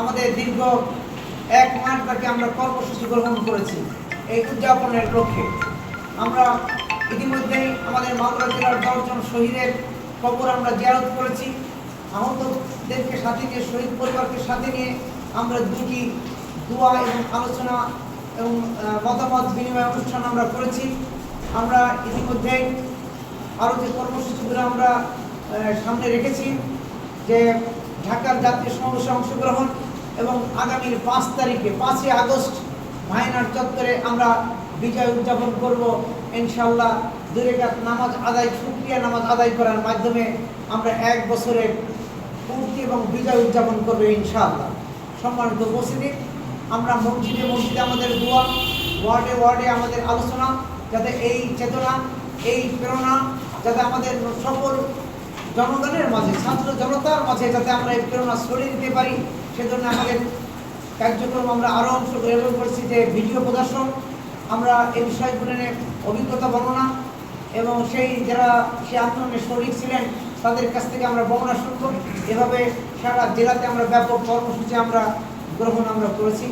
আমাদের দীর্ঘ এক মাস আমরা কর্মসূচি গ্রহণ করেছি এই উদযাপনের লক্ষ্যে। আমরা ইতিমধ্যেই আমাদের মালদা জেলার দশজন শহীদের কবর আমরা জিয়ারত করেছি। আহতদেরকে সাথে নিয়ে, শহীদ পরিবারকে সাথে নিয়ে আমরা দুটি দোয়া এবং আলোচনা এবং মতামত বিনিময় অনুষ্ঠান আমরা করেছি। আমরা ইতিমধ্যেই আরও যে কর্মসূচিগুলো আমরা সামনে রেখেছি, যে ঢাকার জাতীয় সমাবেশে অংশগ্রহণ এবং আগামী পাঁচ তারিখে, পাঁচই আগস্ট ভাইনার চত্বরে আমরা বিজয় উদযাপন করব। ইনশাল্লাহ দুই রেখাত নামাজ আদায় শুক্রিয়া নামাজ আদায় করার মাধ্যমে আমরা এক বছরের পূর্তি এবং বিজয় উদযাপন করব ইনশাআল্লাহ। সম্মানিত উপস্থিতি, আমরা মসজিদে মসজিদে আমাদের দোয়া, ওয়ার্ডে ওয়ার্ডে আমাদের আলোচনা, যাতে এই চেতনা, এই প্রেরণা, যাতে আমাদের সকল জনগণের মাঝে, ছাত্র জনতার মাঝে যাতে আমরা এই প্রেরণা ছড়িয়ে দিতে পারি, সেজন্য আমাদের কার্যক্রম আমরা আরও অংশগ্রহণ করছি যে ভিডিও প্রদর্শন। আমরা এই বিষয়গুলো নিয়ে অভিজ্ঞতা বর্ণনা এবং সেই যারা সে আন্দোলনে শরিক ছিলেন, তাদের কাছ থেকে আমরা বর্ণনা শুনব। এভাবে সারা জেলাতে আমরা ব্যাপক কর্মসূচি আমরা গ্রহণ আমরা করেছি।